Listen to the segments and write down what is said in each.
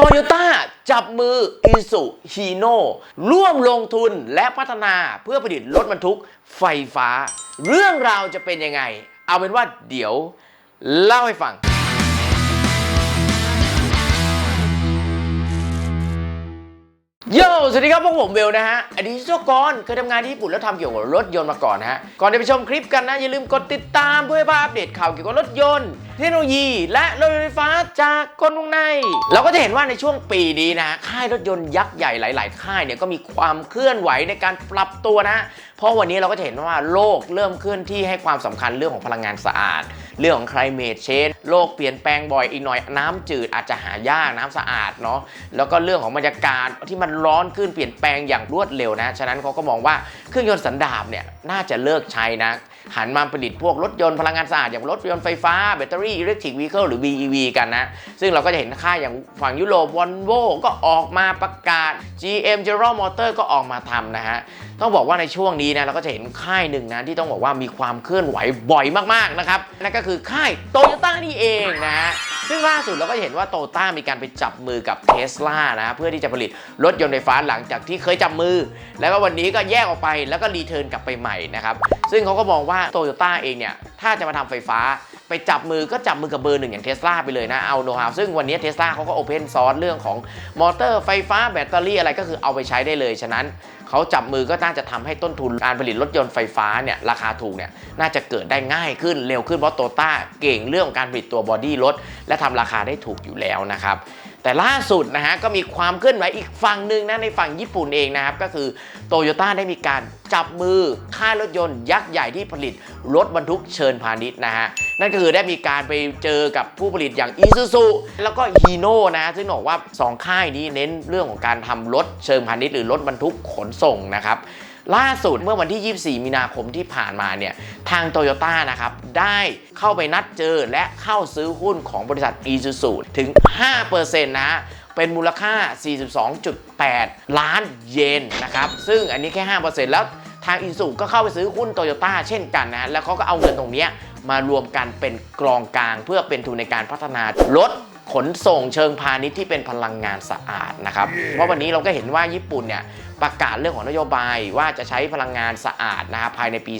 โตโยต้าจับมืออิสุฮีโน่ร่วมลงทุนและพัฒนาเพื่อผลิตรถบรรทุกไฟฟ้า เรื่องราวจะเป็นยังไง เอาเป็นว่าเดี๋ยวเล่าให้ฟัง โยสวัสดีครับพวกผมเบลนะฮะ อดีตวิศวกรเคยทำงานที่ญี่ปุ่นแล้วทำเกี่ยวกับรถยนต์มาก่อนนะฮะ ก่อนจะไปชมคลิปกันนะ อย่าลืมกดติดตามเพื่อให้พลาดอัปเดตข่าวเกี่ยวกับรถยนต์ เทคโนโลยี และรถไฟฟ้าจากคนวงใน เราก็จะเห็นว่าในช่วงปีนี้นะ ค่ายรถยนต์ยักษ์ใหญ่หลาย ๆ ค่ายเนี่ยก็มีความเคลื่อนไหวในการปรับตัวนะ เพราะวันนี้เราก็จะเห็นว่าโลกเริ่มเคลื่อนที่ให้ความสำคัญเรื่องของพลังงานสะอาด เรื่องของ climate change โลกเปลี่ยนแปลงบ่อยอีกหน่อยน้ำจืดอาจจะหายากน้ำสะอาดเนาะแล้วก็เรื่องของบรรยากาศที่มันร้อนขึ้นเปลี่ยนแปลงอย่างรวดเร็วนะ ฉะนั้นเขาก็มองว่าเครื่องยนต์สันดาปเนี่ยน่าจะเลิกใช้นะหันมาผลิตพวกรถยนต์พลังงานสะอาดอย่างรถยนต์ไฟฟ้าแบตเตอรี่อิเล็กทริกวีเคิลหรือ BEV กันนะ ซึ่งเราก็จะเห็นค่าอย่างฝั่งยุโรปวอลโวก็ออกมาประกาศ GM General Motor ก็ออกมาทำนะฮะ ต้องบอกว่าในช่วงนี้นะเราก็จะเห็นค่ายหนึ่งนะที่ต้องบอกว่ามีความเคลื่อนไหวบ่อยมากๆนะครับนั่นก็คือค่ายโตโยต้านี่เองนะฮะซึ่งล่าสุดเราก็จะเห็นว่าโตโยต้ามีการไปจับมือกับเทสลานะเพื่อที่จะผลิตรถยนต์ไฟฟ้าหลังจากที่เคยจับมือ แล้วก็วันนี้ก็แยกออกไปแล้วก็รีเทิร์นกลับไปใหม่นะครับซึ่งเขาก็มองว่าโตโยต้าเองเนี่ยถ้าจะมาทำไฟฟ้า ไปจับมือก็จับมือกับเบอร์หนึ่งอย่างเทสลาไปเลยนะเอาโน้ตฮาวซึ่งวันนี้เทสลาเขาก็โอเพนซอร์สเรื่องของมอเตอร์ไฟฟ้าแบตเตอรี่อะไรก็คือเอาไปใช้ได้เลย ฉะนั้นเขาจับมือก็น่าจะทำให้ต้นทุนการผลิตรถยนต์ไฟฟ้าเนี่ยราคาถูกเนี่ยน่าจะเกิดได้ง่ายขึ้นเร็วขึ้นเพราะโตต้าเก่งเรื่องของการผลิตตัวบอดี้รถและทำราคาได้ถูกอยู่แล้วนะครับ แต่ล่าสุดนะฮะก็มีความเคลื่อนไหวอีกฝั่งหนึ่งนะในฝั่งญี่ปุ่นเองนะครับ ก็คือโตโยต้าได้มีการจับมือค่ายรถยนต์ยักษ์ใหญ่ที่ผลิตรถบรรทุกเชิญพาณิชย์นะฮะนั่นก็คือได้มีการไปเจอกับผู้ผลิตอย่างอีซูซูแล้วก็ฮีโน่นะซึ่งบอกว่า 2 ค่ายนี้เน้นเรื่องของการทำรถเชิงพาณิชย์หรือรถบรรทุกขนส่งนะครับ ล่าสุดเมื่อวันที่ 24 มีนาคมที่ผ่านมาเนี่ย ทางโตโยต้านะครับ ได้เข้าไปนัดเจอและเข้าซื้อหุ้นของบริษัท i s u z u ถึง 5%นะฮะเป็นมูลค่า 42.8 ล้านเยนนะครับ ซึ่งอันนี้แค่ 5%แล้วทางอิสุก็เข้าไปซื้อหุ้นโตโยต้าเช่นกันนะ แล้วเขาก็เอาเงินตรงนี้มารวมกันเป็นกรองกลาง เพื่อเป็นทุนในการพัฒนารถขนส่งเชิงพาณิชย์ที่เป็นพลังงานสะอาดนะครับ เพราะวันนี้เราก็เห็นว่าญี่ปุ่นเนี่ย ประกาศเรื่องของนโยบายว่าจะใช้พลังงานสะอาดนะครับภายในปี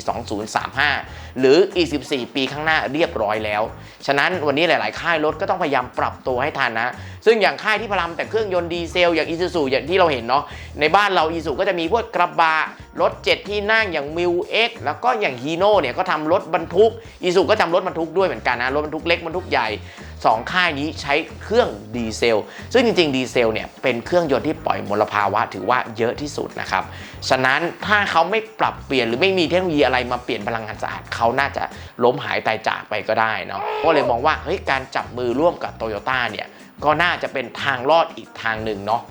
2035 หรืออีก 14 ปีข้างหน้าเรียบร้อยแล้ว ฉะนั้นวันนี้หลาย ๆ ค่ายรถก็ต้องพยายามปรับตัวให้ทันนะ ซึ่งอย่างค่ายที่พลังแต่เครื่องยนต์ดีเซล อย่างอีซูซูอย่างที่เราเห็นเนาะ ในบ้านเราอีซูก็จะมีพวกกระบะรถ7ที่นั่งอย่างมิวเอ็กแล้วก็อย่างฮีโน่เนี่ยก็ทำรถบรรทุกอีซูก็ทำรถบรรทุกด้วยเหมือนกันนะรถบรรทุกเล็กบรรทุกใหญ่ 2 ค่ายนี้ใช้เครื่องดีเซล ซึ่งจริงๆดีเซลเนี่ยเป็นเครื่องยนต์ที่ปล่อยมลภาวะถือว่าเยอะที่สุดนะครับ ฉะนั้นถ้าเขาไม่ปรับเปลี่ยนหรือไม่มีเทคโนโลยีอะไรมาเปลี่ยนพลังงานสะอาดเขาน่าจะล้มหายตายจากไปก็ได้เนาะ ก็เลยมองว่าเฮ้ยการจับมือร่วมกับโตโยต้าเนี่ยก็น่าจะเป็นทางรอดอีกทางหนึ่งเนาะ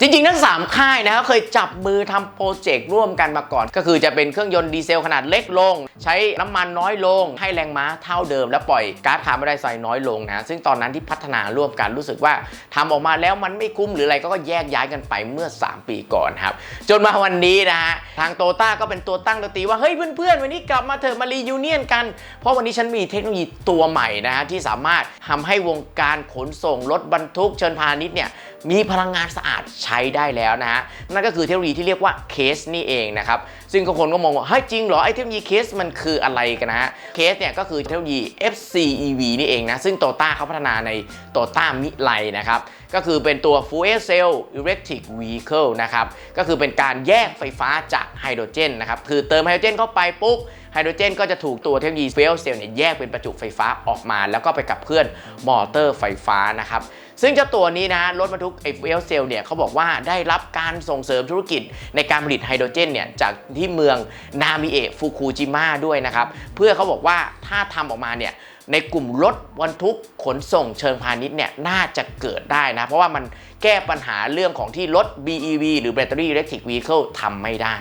จริงๆ ทั้ง 3 ค่ายนะเคยจับมือทำโปรเจกต์ร่วมกันมาก่อน ก็คือจะเป็นเครื่องยนต์ดีเซลขนาดเล็กลง ใช้น้ำมันน้อยลง ให้แรงม้าเท่าเดิม และปล่อยก๊าซคาร์บอนไดออกไซด์น้อยลงนะซึ่งตอนนั้นที่พัฒนาร่วมกันรู้สึกว่าทำออกมาแล้วมันไม่คุ้มหรืออะไรก็แยกย้ายกันไปเมื่อ 3 ปีก่อนครับจนมาวันนี้นะฮะทางโตต้าก็เป็นตัวตั้งตัวตีว่าเฮ้ยเพื่อนๆวันนี้กลับมาเถอะมารียูเนียนกัน เพราะวันนี้ฉันมีเทคโนโลยีตัวใหม่นะฮะที่สามารถทำให้วงการขนส่งรถบรรทุกเชิญพาณิชย์เนี่ย มีพลังงานสะอาดใช้ได้แล้วนะฮะนั่นก็คือเทคโนโลยีที่เรียกว่าเคสนี่เองนะครับซึ่งคนก็มองว่าเฮ้ยจริงเหรอไอ้เทคโนโลยีเคสมันคืออะไรกันนะฮะเคสเนี่ยก็คือเทคโนโลยี FCEV นี่เองนะซึ่งโตต้าเขาพัฒนาในโตต้ามิไลนะครับก็คือเป็นตัว Fuel Cell Electric Vehicle นะครับก็คือเป็นการแยกไฟฟ้าจากไฮโดรเจนนะครับคือเติมไฮโดรเจนเข้าไปปุ๊บไฮโดรเจนก็จะถูกตัวเทคโนโลยี Fuel Cell เนี่ยแยกเป็นประจุไฟฟ้าออกมา แล้วก็ไปกับเคลื่อนมอเตอร์ไฟฟ้านะครับ ซึ่งเจ้าตัวนี้นะรถบรรทุกไอเฟลเซลเนี่ยเขาบอกว่าได้รับการส่งเสริมธุรกิจในการผลิตไฮโดรเจนเนี่ยจากที่เมืองนามิเอะฟุกุจิมะด้วยนะครับเพื่อเขาบอกว่าถ้าทำออกมาเนี่ยในกลุ่มรถบรรทุกขนส่งเชิงพาณิชย์เนี่ยน่าจะเกิดได้นะ เพราะว่ามันแก้ปัญหาเรื่องของที่รถ BEV หรือ Battery Electric Vehicle ทำไม่ได้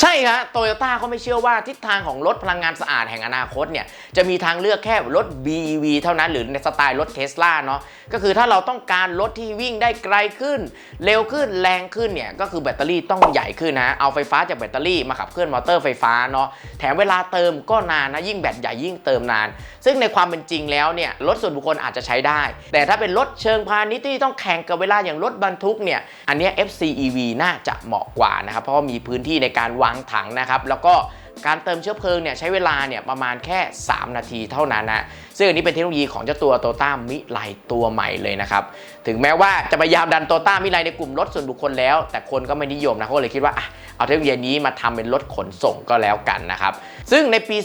ใช่ครับโตโยต้าเขาไม่เชื่อว่าทิศทางของรถพลังงานสะอาดแห่งอนาคตเนี่ยจะมีทางเลือกแค่รถ BEV เท่านั้นหรือในสไตล์รถเทสลาเนาะก็คือถ้าเราต้องการรถที่วิ่งได้ไกลขึ้น เร็วขึ้นแรงขึ้นเนี่ยก็คือแบตเตอรี่ต้องใหญ่ขึ้นนะเอาไฟฟ้าจากแบตเตอรี่มาขับเคลื่อนมอเตอร์ไฟฟ้าเนาะแถมเวลาเติมก็นานนะยิ่งแบตใหญ่ยิ่งเติมนาน ซึ่งในความเป็นจริงแล้วเนี่ยรถส่วนบุคคลอาจจะใช้ได้ แต่ถ้าเป็นรถเชิงพาณิชย์ที่ต้องแข่งกับเวลาอย่างรถบรรทุกเนี่ยอันนี้ FCEV น่าจะเหมาะกว่านะครับเพราะมีพื้นที่ในการวางถังนะครับ แล้วก็การเติมเชื้อเพลิงเนี่ยใช้เวลาเนี่ยประมาณแค่ 3 นาทีเท่านั้นนะซึ่งอันนี้เป็นเทคโนโลยีของเจ้าตัวโตต้ามิไลตัวใหม่เลยนะครับ ถึงแม้ว่าจะพยายามดันโตต้ามิไลในกลุ่มรถส่วนบุคคลแล้ว แต่คนก็ไม่นิยมนะเขาเลยคิดว่าเอาเทคโนโลยีนี้มาทำเป็นรถขนส่งก็แล้วกันนะครับ ซึ่งในปี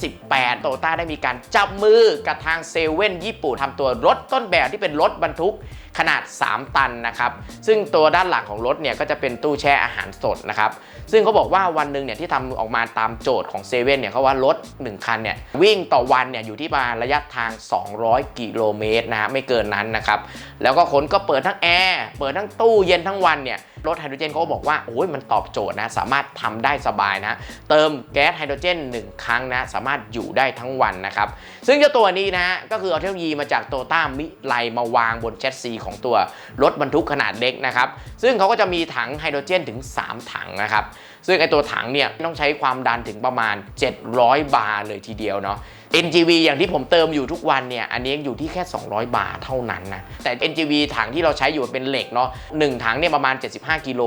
2018 โตต้าได้มีการจับมือกับทางเซเว่นญี่ปุ่นทำตัวรถต้นแบบที่เป็นรถบรรทุกขนาด 3 ตันนะครับ ซึ่งตัวด้านหลังของรถเนี่ยก็จะเป็นตู้แช่อาหารสดนะครับ ซึ่งเขาบอกว่าวันหนึ่งเนี่ยที่ทำออกมาตามโจทย์ของเซเว่นเนี่ยเขาว่ารถ 1 คันเนี่ยวิ่งต่อวันเนี่ยอยู่ที่ประมาณระยะทาง 200 กิโลเมตรนะฮะไม่เกินนั้นนะครับ แล้วก็คนก็เปิดทั้งแอร์ เปิดทั้งตู้เย็นทั้งวันเนี่ยรถไฮโดรเจนเขาก็บอกว่าโอ้ยมันตอบโจทย์นะสามารถทำได้สบายนะเติมแก๊สไฮโดรเจน 1 ครั้งนะสามารถอยู่ได้ทั้งวันนะครับซึ่งเจ้าตัวนี้นะฮะก็คือเอาเทคโนโลยีมาจากโตต้ามิไลมาวางบนแชสซีของตัวรถบรรทุกขนาดเล็กนะครับซึ่งเขาก็จะมีถังไฮโดรเจนถึง 3 ถังนะครับซึ่งไอตัวถังเนี่ยต้องใช้ความดันถึงประมาณ 700 บาร์เลยทีเดียวเนาะ NGV อย่างที่ผมเติมอยู่ทุกวันเนี่ย อันนี้อยู่ที่แค่ 200 บาทเท่านั้นนะ แต่ NGV ถังที่เราใช้อยู่เป็นเหล็กเนาะหนึ่งถังเนี่ยประมาณ 75 กิโล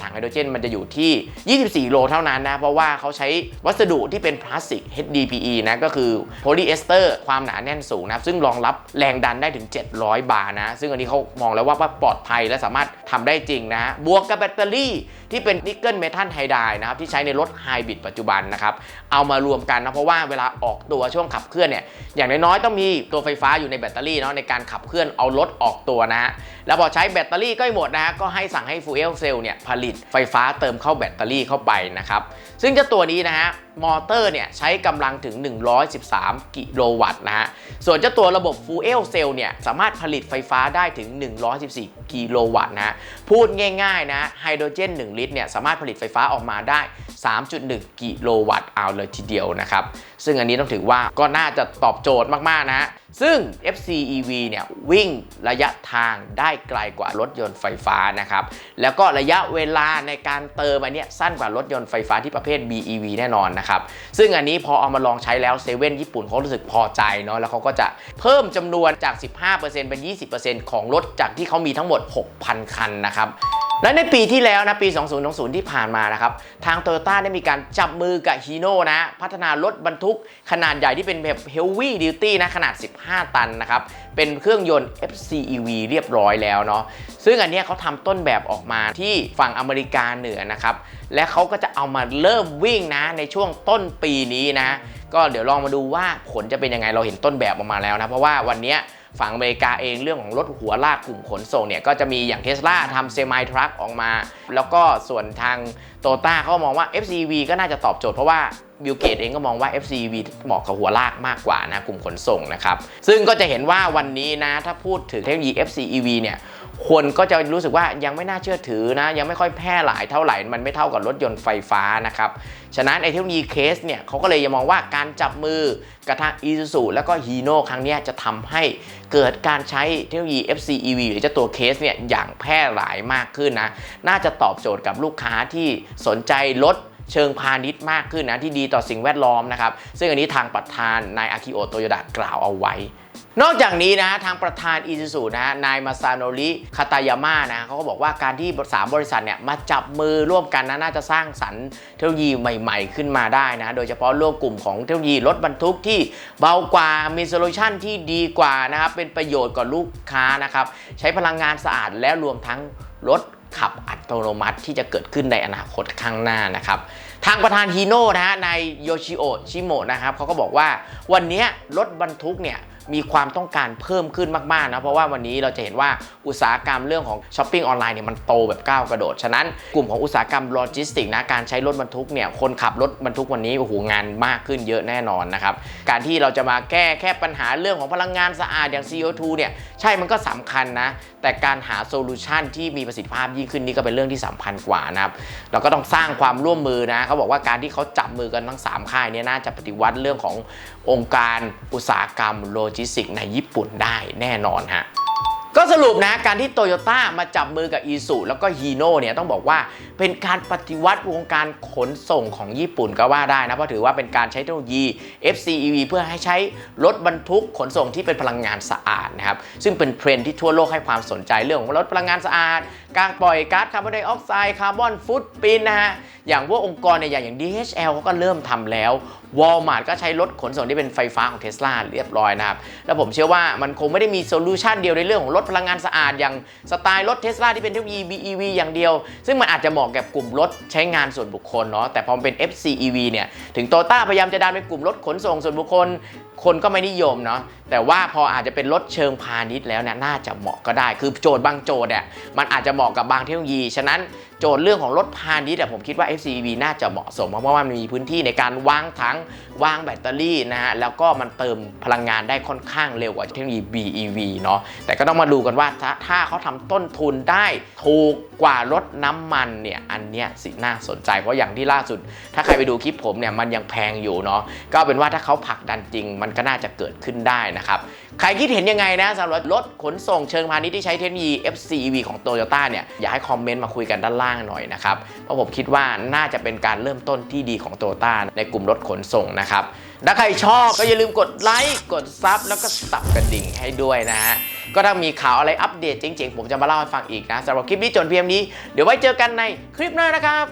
ถังไฮโดรเจนมันจะอยู่ที่ 24 โลเท่านั้นนะ เพราะว่าเขาใช้วัสดุที่เป็นพลาสติก HDPE นะ ก็คือโพลีเอสเตอร์ความหนาแน่นสูงนะ ซึ่งรองรับแรงดันได้ถึง 700 บาร์นะ ซึ่งอันนี้เขามองแล้วว่าปลอดภัยและสามารถทำได้จริงนะ บวกกับแบตเตอรี่ที่เป็นนิกเกิลเมทัลไฮไดร์นะครับที่ใช้ในรถไฮบริดปัจจุบันนะครับเอามารวมกันนะเพราะว่าเวลาออกตัวช่วงขับเคลื่อนเนี่ยอย่างน้อยๆต้องมีตัวไฟฟ้าอยู่ในแบตเตอรี่เนาะในการขับเคลื่อนเอารถออกตัวนะฮะแล้วพอใช้แบตเตอรี่กล้หมดนะฮะก็ให้สั่งให้ฟูเอลเซลเนี่ยผลิตไฟฟ้าเติมเข้าแบตเตอรี่เข้าไปนะครับซึ่งเจ้าตัวนี้นะฮะมอเตอร์เนี่ยใช้กำลังถึง 113 กิโลวัตต์นะฮะส่วนเจ้าตัวระบบฟูเอลเซลเนี่ยสามารถผลิตไฟฟ้าได้ถึง 114 กิโลวัตต์นะฮะพูดง่ายๆนะไฮโดรเจน 1 ลิตรเนี่ยสามารถผลิตไฟฟ้าออกมาได้ 3.1 กิโลวัตต์เอาเลยทีเดียวนะครับซึ่งอันนี้ต้องถือว่าก็น่าจะตอบโจทย์มาก ๆ นะซึ่ง FCEV เนี่ยวิ่งระยะทางได้ไกลกว่ารถยนต์ไฟฟ้านะครับ แล้วก็ระยะเวลาในการเติมอันเนี้ยสั้นกว่ารถยนต์ไฟฟ้าที่ประเภท BEV แน่นอนนะครับ ซึ่งอันนี้พอเอามาลองใช้แล้วเซเว่นญี่ปุ่นเขารู้สึกพอใจเนาะแล้วเขาก็จะเพิ่มจำนวนจาก 15%เป็น 20%ของรถจากที่เขามีทั้งหมด 6,000 คันนะครับ และในปีที่แล้วนะปี 2020 ที่ผ่านมานะครับ ทางโตโยต้าได้มีการจับมือกับฮีโน่นะ พัฒนารถบรรทุกขนาดใหญ่ที่เป็นแบบ Heavy Duty นะ ขนาด 15 ตันนะครับ เป็นเครื่องยนต์ FCEV เรียบร้อยแล้วเนาะซึ่งอันนี้เขาทำต้นแบบออกมาที่ฝั่งอเมริกาเหนือนะครับ และเขาก็จะเอามาเริ่มวิ่งนะ ในช่วงต้นปีนี้นะ ก็เดี๋ยวลองมาดูว่าผลจะเป็นยังไงเราเห็นต้นแบบออกมาแล้วนะเพราะว่าวันนี้ ฝั่งอเมริกาเองเรื่องของรถหัวลากกลุ่มขนส่งเนี่ยก็จะมีอย่างเทสลาทำเซมิทรัคออกมา แล้วก็ส่วนทางโตต้าเขามองว่า FCV ก็น่าจะตอบโจทย์เพราะว่าบิลเกตเองก็มองว่า FCV เหมาะกับหัวลากมากกว่านะกลุ่มขนส่งนะครับ ซึ่งก็จะเห็นว่าวันนี้นะถ้าพูดถึงเทคโนโลยี FCEV เนี่ย คนก็จะรู้สึกว่ายังไม่น่าเชื่อถือนะ ยังไม่ค่อยแพร่หลายเท่าไหร่ มันไม่เท่ากับรถยนต์ไฟฟ้านะครับ ฉะนั้นไอเทคโนโลยีเคสเนี่ยเขาก็เลยยังมองว่าการจับมือกับทาง i s u z u แล้วก็ Hino ครั้งนี้จะทำให้เกิดการใช้เทคโนโลยี FCEV หรือจ้าตัวเคสเนี่ยอย่างแพร่หลายมากขึ้นนะ น่าจะตอบโจทย์กับลูกค้าที่สนใจรถเชิงพาณิชย์มากขึ้นนะที่ดีต่อสิ่งแวดล้อมนะครับ ซึ่งอันนี้ทางประธานนายอากิโอโตโยดะกล่าวเอาไว้ นอกจากนี้นะทางประธานอิซูซูนะนายมาซาโนริคาตายาม่านะเขาก็บอกว่าการที่ 3 บริษัทเนี่ยมาจับมือร่วมกันนะน่าจะสร้างสรรค์เทคโนโลยีใหม่ ๆ ขึ้นมาได้นะ โดยเฉพาะเรื่องกลุ่มของเทคโนโลยีรถบรรทุกที่เบากว่ามีโซลูชันที่ดีกว่านะครับเป็นประโยชน์กับลูกค้านะครับใช้พลังงานสะอาดและรวมทั้งรถขับอัตโนมัติที่จะเกิดขึ้นในอนาคตข้างหน้านะครับ ทางประธานฮีโน่นะฮะนายโยชิโอะชิโมะนะครับเขาก็บอกว่าวันนี้รถบรรทุกเนี่ย มีความต้องการเพิ่มขึ้นมากๆนะเพราะว่าวันนี้เราจะเห็นว่าอุตสาหกรรมเรื่องของช้อปปิ้งออนไลน์เนี่ยมันโตแบบก้าวกระโดด ฉะนั้นกลุ่มของอุตสาหกรรมโลจิสติกนะการใช้รถบรรทุกเนี่ยคนขับรถบรรทุกวันนี้โอ้โหงานมากขึ้นเยอะแน่นอนนะครับการที่เราจะมาแก้แค่ปัญหาเรื่องของพลังงานสะอาดอย่าง CO2 เนี่ยใช่มันก็สำคัญนะแต่การหาโซลูชันที่มีประสิทธิภาพยิ่งขึ้นนี่ก็เป็นเรื่องที่สำคัญกว่านะครับเราก็ต้องสร้างความร่วมมือนะเขาบอกว่าการที่เขาจับมือกันทั้ง 3 ค่ายเนี่ยน่าจะปฏิวัติเรื่องขององค์การอุตสาหกรรมโลจิสติกในญี่ปุ่นได้แน่นอนฮะก็สรุปนะการที่โตโยต้ามาจับมือกับอีซูแล้วก็ฮีโน่เนี่ยต้องบอกว่าเป็นการปฏิวัติวงการขนส่งของญี่ปุ่นก็ว่าได้นะเพราะถือว่าเป็นการใช้เทคโนโลยี FCEV เพื่อให้ใช้รถบรรทุกขนส่งที่เป็นพลังงานสะอาดนะครับซึ่งเป็นเทรนด์ที่ทั่วโลกให้ความสนใจเรื่องของรถพลังงานสะอาด การปล่อยก๊าซคาร์บอนไดออกไซด์คาร์บอนฟุตปินนะฮะอย่างพวกองค์กรเนี่ยอย่างอย่าง DHL เขาก็เริ่มทำแล้ว วอลมาร์ทก็ใช้รถขนส่งที่เป็นไฟฟ้าของเทสลาเรียบร้อยนะครับ แล้วผมเชื่อว่ามันคงไม่ได้มีโซลูชันเดียวในเรื่องของรถพลังงานสะอาด อย่างสไตล์รถเทสลาที่เป็นเทคโนโลยี BEV อย่างเดียว ซึ่งมันอาจจะเหมาะกับกลุ่มรถใช้งานส่วนบุคคลเนาะแต่พอเป็น FCEV เนี่ยถึงโตต้าพยายามจะดันเป็นกลุ่มรถขนส่งส่วนบุคคล คนก็ไม่นิยมเนาะแต่ว่าพออาจจะเป็นรถเชิงพาณิชย์แล้วเนี่ยน่าจะเหมาะก็ได้ คือโจทย์บางโจทย์เนี่ยมันอาจจะเหมาะกับบางเทคโนโลยี ฉะนั้นโจทย์เรื่องของรถพาณิชย์อะผมคิดว่า FCV น่าจะเหมาะสม เพราะว่ามันมีพื้นที่ในการวางถังวางแบตเตอรี่นะฮะแล้วก็มันเติมพลังงานได้ค่อนข้างเร็วกว่าเทคโนโลยี BEV เนาะแต่ก็ต้องมาดูกันว่าถ้าถาเขาทำต้นทุนได้ถูกกว่ารถน้ำมันเนี่ยอันเนี้ยสิน่าสนใจ เพราะอย่างที่ล่าสุด ถ้าใครไปดูคลิปผมเนี่ยมันยังแพงอยู่เนาะก็เป็นว่าถ้าเขาผลักดันจริงมันก็น่าจะเกิดขึ้นได้นะครับ ใครคิดเห็นยังไงนะสำหรับรถขนส่งเชิงพาณิชย์ที่ใช้เทคโนโลยี FCEV ของ Toyota เนี่ยอยากให้คอมเมนต์มาคุยกันด้านล่างหน่อยนะครับ เพราะผมคิดว่าน่าจะเป็นการเริ่มต้นที่ดีของ Toyota ในกลุ่มรถขนส่งนะครับถ้าใครชอบก็อย่าลืมกดไลค์กดซับแล้วก็สับกระดิ่งให้ด้วยนะฮะก็ถ้ามีข่าวอะไรอัปเดตจริงๆ ผมจะมาเล่าให้ฟังอีกนะสำหรับคลิปนี้จนเพียงนี้ เดี๋ยวไว้เจอกันในคลิปหน้านะครับ